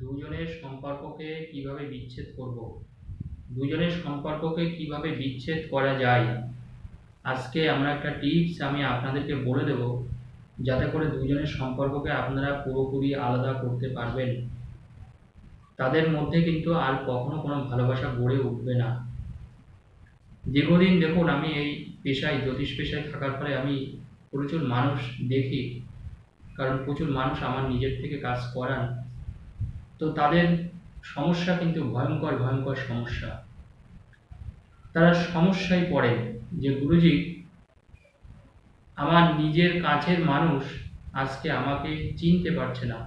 দুজনের সম্পর্ককে কীভাবে বিচ্ছেদ করব? দুজনের সম্পর্ককে কীভাবে বিচ্ছেদ করা যায়? আজকে আমরা একটা টিপস আমি আপনাদেরকে বলে দেব, যাতে করে দুজনের সম্পর্ককে আপনারা পুরোপুরি আলাদা করতে পারবেন। তাদের মধ্যে কিন্তু আর কখনো কোনো ভালোবাসা গড়ে উঠবে না। দীর্ঘদিন দেখুন, আমি এই পেশায়, জ্যোতিষ পেশায় থাকার ফলে আমি প্রচুর মানুষ দেখি। কারণ প্রচুর মানুষ আমার নিজের থেকে কাজ করান। তো তাদের সমস্যা কিন্তু ভয়ঙ্কর ভয়ঙ্কর সমস্যা। তারা সমস্যায় পড়ে যে, গুরুজি, আমার নিজের কাছের মানুষ আজকে আমাকে চিনতে পারছে না।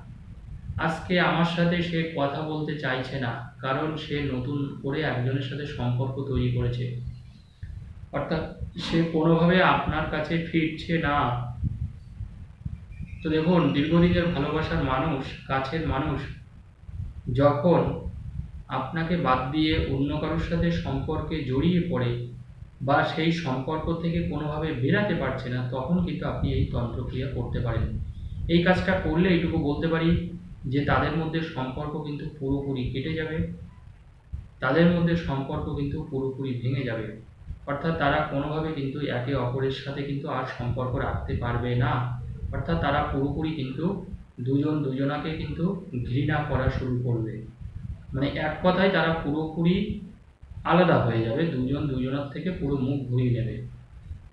আজকে আমার সাথে সে কথা বলতে চাইছে না, কারণ সে নতুন করে একজনের সাথে সম্পর্ক তৈরি করেছে। অর্থাৎ সে কোনোভাবে আপনার কাছে ফিরছে না। তো দেখুন, দীর্ঘদিনের ভালোবাসার মানুষ, কাছের মানুষ যখন আপনাকে বাদ দিয়ে অন্য কারোর সাথে সম্পর্কে জড়িয়ে পড়ে বা সেই সম্পর্ক থেকে কোনোভাবে বেরাতে পারছে না, তখন কিন্তু আপনি এই তন্ত্রক্রিয়া করতে পারেন। এই কাজটা করলে এইটুকু বলতে পারি যে তাদের মধ্যে সম্পর্ক কিন্তু পুরোপুরি কেটে যাবে। তাদের মধ্যে সম্পর্ক কিন্তু পুরোপুরি ভেঙে যাবে। অর্থাৎ তারা কোনোভাবে কিন্তু একে অপরের সাথে কিন্তু আর সম্পর্ক রাখতে পারবে না। অর্থাৎ তারা পুরোপুরি কিন্তু দুজন দুজনাকে কিন্তু ঘৃণা করা শুরু করবে। মানে এক কথায় তারা পুরোপুরি আলাদা হয়ে যাবে, দুজন দুজনের থেকে পুরো মুখ ঘুরিয়ে নেবে।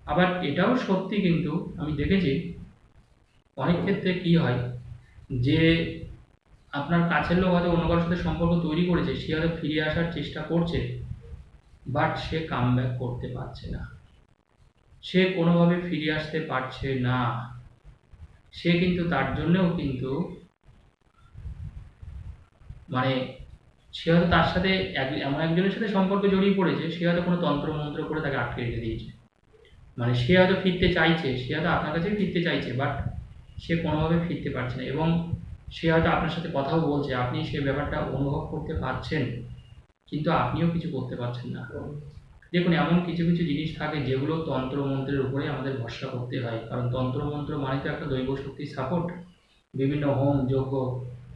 আবার এটাও সত্যি কিন্তু আমি দেখেছি, অনেক ক্ষেত্রে কি হয়, যে আপনার কাছের লোক হয়তো অন্য কারোর সাথে সম্পর্ক তৈরি করেছে, সে হয়তো ফিরে আসার চেষ্টা করছে, বাট সে কাম করতে পারছে না। সে কোনোভাবে ফিরে আসতে পারছে না। সে কিন্তু তার জন্যও কিন্তু মানে সে হয়তো তার সাথে এমন একজনের সাথে সম্পর্ক জড়িয়ে পড়েছে, সে হয়তো কোনো তন্ত্র মন্ত্র করে তাকে আটকে রেখে দিয়েছে। মানে সে হয়তো ফিরতে চাইছে, সে হয়তো আপনার কাছেই ফিরতে চাইছে বাট সে কোনোভাবে ফিরতে পারছে না এবং সে হয়তো আপনার সাথে কথাও বলছে, আপনি সে ব্যাপারটা অনুভব করতে পারছেন, কিন্তু আপনিও কিছু করতে পারছেন না। দেখুন, এমন কিছু কিছু জিনিস থাকে যেগুলো তন্ত্র মন্ত্রের উপরে আমাদের ভরসা করতে হয়। কারণ তন্ত্র মন্ত্র মানে তো একটা দৈব শক্তির সাপোর্ট বিভিন্ন হোম, যজ্ঞ,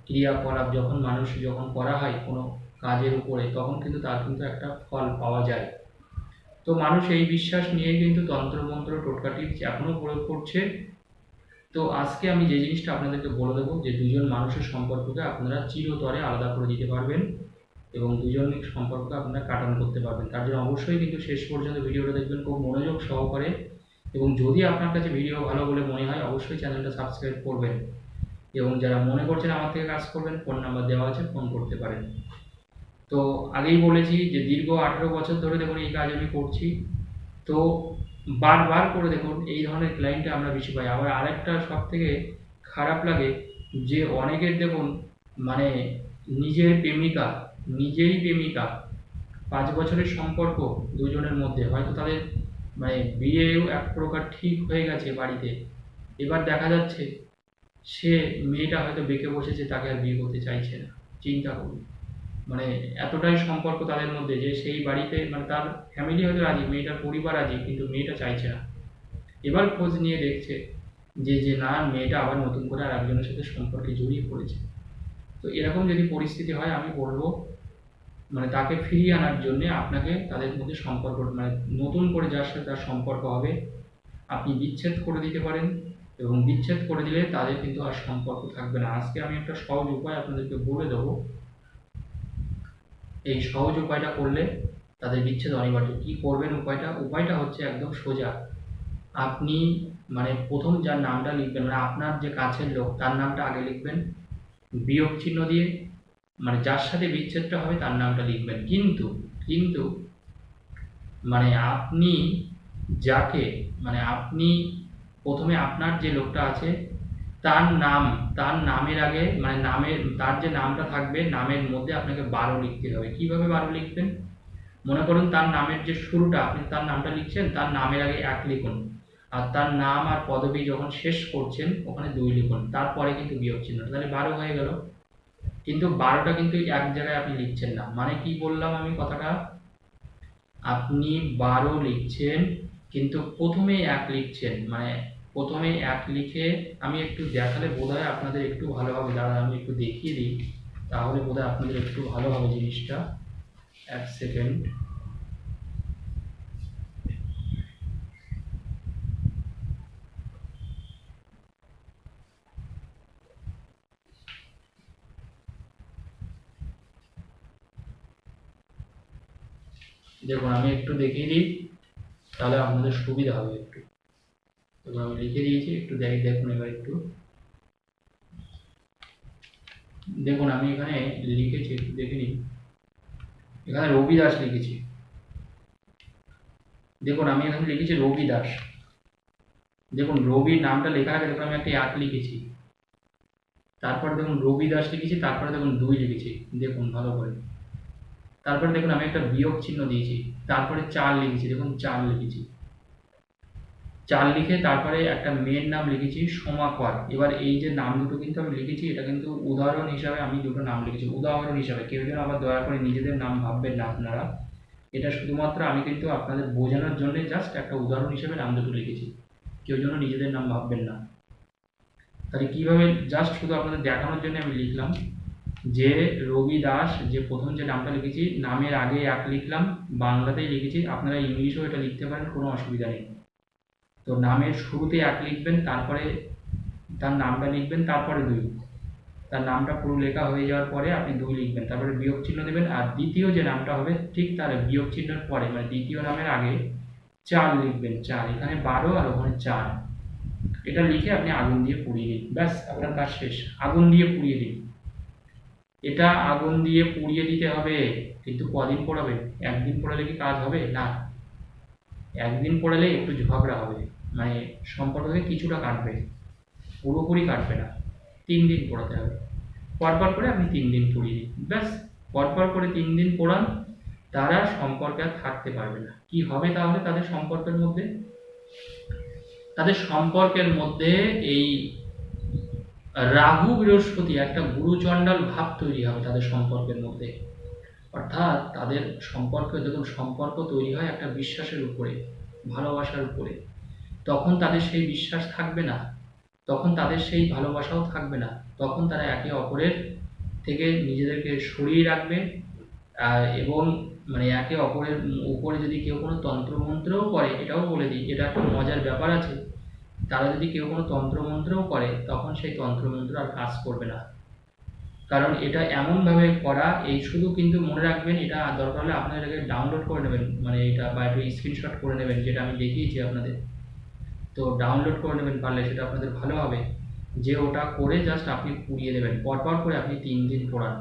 ক্রিয়াকলাপ যখন মানুষ যখন করা হয় কোনো কাজের উপরে, তখন কিন্তু তার কিন্তু একটা ফল পাওয়া যায়। তো মানুষ এই বিশ্বাস নিয়ে কিন্তু তন্ত্রমন্ত্র টোটকাটি এখনও প্রয়োগ করছে। তো আজকে আমি যে জিনিসটা আপনাদেরকে বলে দেবো যে দুজন মানুষের সম্পর্ককে আপনারা চিরতরে আলাদা করে দিতে পারবেন। এবং দুজন সম্পর্ককে আপনারা কাটান করতে পারবেন। তার জন্য অবশ্যই কিন্তু শেষ পর্যন্ত ভিডিওটা দেখবেন, খুব মনোযোগ সহকারে। এবং যদি আপনার কাছে ভিডিও ভালো বলে মনে হয়, অবশ্যই চ্যানেলটা সাবস্ক্রাইব করবেন। এবং যারা মনে করছেন আমার থেকে কাজ করবেন, ফোন নাম্বার দেওয়া আছে, ফোন করতে পারেন। তো আগেই বলেছি যে দীর্ঘ আঠেরো বছর ধরে দেখুন এই কাজ আমি করছি। তো বারবার করে দেখুন এই ধরনের ক্লায়েন্টে আমরা বেশি পাই। আবার আরেকটা সব থেকে খারাপ লাগে যে অনেকের দেখুন মানে নিজের প্রেমিকা নিজেই প্রেমিকা, পাঁচ বছরের সম্পর্ক দুজনের মধ্যে, হয়তো তাদের মানে বিয়েও এক প্রকার ঠিক হয়ে গেছে বাড়িতে। এবার দেখা যাচ্ছে, সে মেয়েটা হয়তো বেঁকে বসেছে, তাকে আর বিয়ে করতে চাইছে না। চিন্তা করুন। মানে এতটাই সম্পর্ক তাদের মধ্যে যে সেই বাড়িতে মানে তার ফ্যামিলি হয়তো রাজি, মেয়েটার পরিবার রাজি, কিন্তু মেয়েটা চাইছে না। এবার খোঁজ নিয়ে দেখছে যে যে না, মেয়েটা আবার নতুন করে আর একজনের সাথে সম্পর্কে জড়িয়ে পড়েছে। তো এরকম যদি পরিস্থিতি হয়, আমি বলব মানে তাকে ফিরিয়ে আনার জন্যে আপনাকে তাদের মধ্যে সম্পর্ক মানে নতুন করে যার সাথে তার সম্পর্ক হবে, আপনি বিচ্ছেদ করে দিতে পারেন এবং বিচ্ছেদ করে দিলে তাদের কিন্তু আর সম্পর্ক থাকবে না। আজকে আমি একটা সহজ উপায় আপনাদেরকে বলে দেবো। এই সহজ উপায়টা করলে তাদের বিচ্ছেদ অনিবার্য। কি করবেন উপায়টা? উপায়টা হচ্ছে একদম সোজা। আপনি মানে প্রথম যার নামটা লিখবেন মানে আপনার যে কাছের লোক, তার নামটা আগে লিখবেন। বিয়োগ চিহ্ন দিয়ে মানে যার সাথে বিচ্ছেদটা হবে তার নামটা লিখবেন। কিন্তু কিন্তু মানে আপনি যাকে মানে আপনি প্রথমে আপনার যে লোকটা আছে, তার নাম, তার নামের আগে মানে নামের, তার যে নামটা থাকবে, নামের মধ্যে আপনাকে বারো লিখতে হবে। কীভাবে বারো লিখবেন? মনে করুন তার নামের যে শুরুটা, আপনি তার নামটা লিখছেন, তার নামের আগে এক লিখুন। আর তার নাম আর পদবি যখন শেষ করছেন, ওখানে দুই লিখুন। তারপরে কিন্তু বিয়োগ চিহ্ন। তাহলে বারো হয়ে গেল। কিন্তু বারোটা কিন্তু এক জায়গায় আপনি লিখছেন না। মানে কি বললাম আমি কথাটা? আপনি বারো লিখছেন, কিন্তু প্রথমে এক লিখছেন। মানে প্রথমে এক লিখে আমি একটু দেখালে বোধ হয় আপনাদের একটু ভালোভাবে দাঁড়া আমি একটু দেখিয়ে দিই। তাহলে বোধ হয় আপনাদের একটু ভালো হবে জিনিসটা। এক সেকেন্ড। দেখুন, আমি একটু দেখিয়ে দিই, তাহলে আপনাদের সুবিধা হবে একটু। এবার আমি লিখে দিয়েছি, একটু দেখ, দেখুন এবার একটু। দেখুন, আমি এখানে লিখেছি, একটু দেখে নিই এখানে রবি দাস লিখেছি। দেখুন, আমি এখানে লিখেছি রবি দাস। দেখুন, রবির নামটা লেখা আছে দেখুন, আমি একটা এক লিখেছি। তারপরে দেখুন, রবি দাস লিখেছি, তারপরে দেখুন, দুই লিখেছি। দেখুন, ভালো করে। তারপরে দেখুন আমি একটা বিয়োগ চিহ্ন দিয়েছি, তারপরে চার লিখেছি, দেখুন চার লিখেছি। চার লিখে তারপরে একটা মেয়ের নাম লিখেছি, সোমাকর। এবার এই যে নাম দুটো কিন্তু আমি লিখেছি, এটা কিন্তু উদাহরণ হিসাবে আমি দুটো নাম লিখেছি। উদাহরণ হিসাবে, কেউ যেন আবার দয়া করে নিজেদের নাম ভাববেন না আপনারা। এটা শুধুমাত্র আমি কিন্তু আপনাদের বোঝানোর জন্য জাস্ট একটা উদাহরণ হিসাবে নাম দুটো লিখেছি। কেউ যেন নিজেদের নাম ভাববেন না। তাহলে কীভাবে জাস্ট শুধু আপনাদের দেখানোর জন্য আমি লিখলাম। যে রবি দাস, যে প্রথম যে নামটা লিখেছি, নামের আগে এক লিখলাম, বাংলাতেই লিখেছি, আপনারা ইংলিশেও এটা লিখতে পারেন, কোনো অসুবিধা নেই। তো নামের শুরুতে এক লিখবেন, তারপরে তার নামটা লিখবেন, তারপরে দুই। তার নামটা পুরো লেখা হয়ে যাওয়ার পরে আপনি দুই লিখবেন, তারপরে বিয়োগ চিহ্ন দেবেন, আর দ্বিতীয় যে নামটা হবে, ঠিক তার বিয়োগ চিহ্নের পরে মানে দ্বিতীয় নামের আগে চার লিখবেন, চার। এখানে বারো আর ওখানে চার। এটা লিখে আপনি আগুন দিয়ে পুড়িয়ে দিন ব্যাস, আপনার কাজ শেষ। আগুন দিয়ে পুড়িয়ে দিন। এটা আগুন দিয়ে পুড়িয়ে দিতে হবে, কিন্তু কদিন পড়াবেন একদিন পড়ালে কি কাজ হবে? না। একদিন পড়ালে একটু ঝগড়া হবে মানে সম্পর্ককে কিছুটা কাটবে, পুরোপুরি কাটবে না। তিন দিন পড়াতে হবে। পরপর করে আপনি তিন দিন পড়িয়ে দিন। ব্যাস, পরপর করে তিন দিন পড়ান, তারা সম্পর্কে আর থাকতে পারবে না। কি হবে তাহলে তাদের সম্পর্কের মধ্যে? তাদের সম্পর্কের মধ্যে এই রাহু, বৃহস্পতি একটা গুরুচণ্ডাল ভাব তৈরি হবে তাদের সম্পর্কের মধ্যে। অর্থাৎ তাদের সম্পর্ক দেখুন সম্পর্ক তৈরি হয় একটা বিশ্বাসের উপরে, ভালোবাসার উপরে, তখন তাদের সেই বিশ্বাস থাকবে না। তখন তাদের সেই ভালোবাসাও থাকবে না। তখন তারা একে অপরের থেকে নিজেদেরকে সরিয়ে রাখবে এবং মানে একে অপরের উপরে যদি কেউ কোনো তন্ত্রমন্ত্রও করে, এটাও বলে দিই, এটা একটা মজার ব্যাপার আছে। তারা যদি কেউ কোনো তন্ত্রমন্ত্রও করে, তখন সেই তন্ত্রমন্ত্র আর কাজ করবে না। কারণ এটা এমনভাবে করা, এই শুধু কিন্তু মনে রাখবেন, এটা দরকার হলে আপনারা এটাকে ডাউনলোড করে নেবেন। মানে এটা বা একটু স্ক্রিনশট করে নেবেন, যেটা আমি দেখিয়েছি আপনাদের। তো ডাউনলোড করে নেবেন, পারলে সেটা আপনাদের ভালো হবে। যে ওটা করে জাস্ট আপনি পুড়িয়ে দেবেন পরপর করে আপনি তিন দিন পড়ান।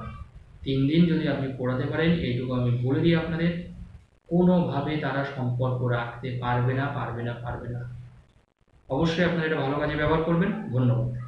তিন দিন যদি আপনি পড়াতে পারেন, এইটুকু আমি বলে দিই আপনাদের, কোনোভাবে তারা সম্পর্ক রাখতে পারবে না পারবে না পারবে না। অবশ্যই আপনারা এটা ভালো কাজে ব্যবহার করবেন। ধন্যবাদ।